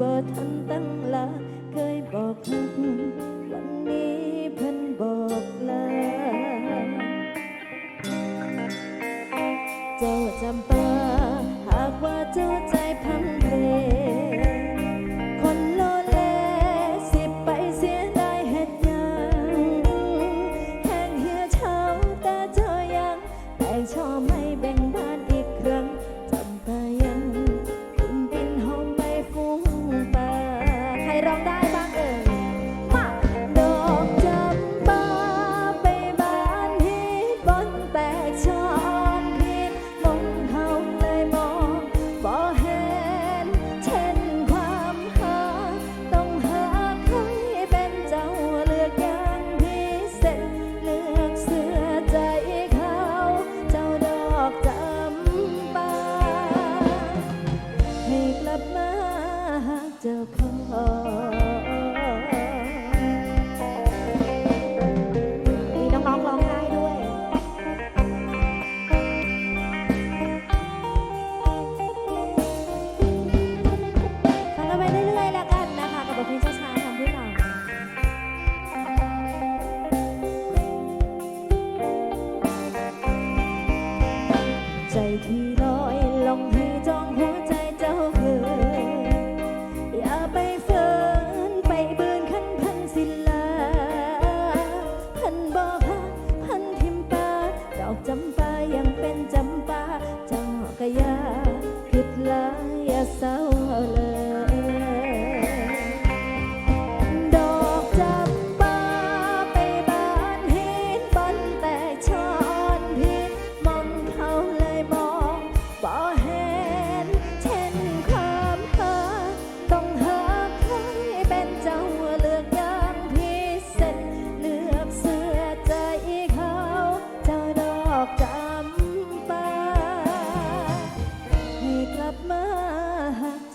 บ่ทันตั้งลาเคยบอกหักวันนี้เพิ่นบอกลาเจ้าจำปาหากว่าเจ้าใจพัง apart.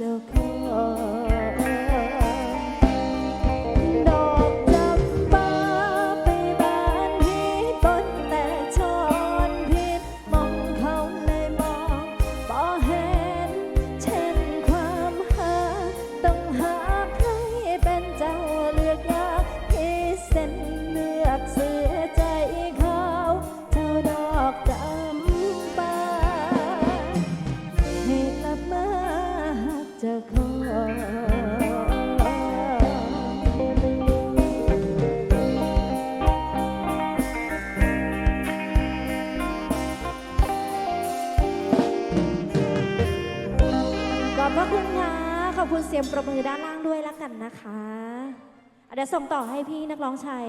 okay. ขอบคุณเสียงปรบมือด้านล่างด้วยแล้วกันนะคะเดี๋ยวส่งต่อให้พี่นักร้องชาย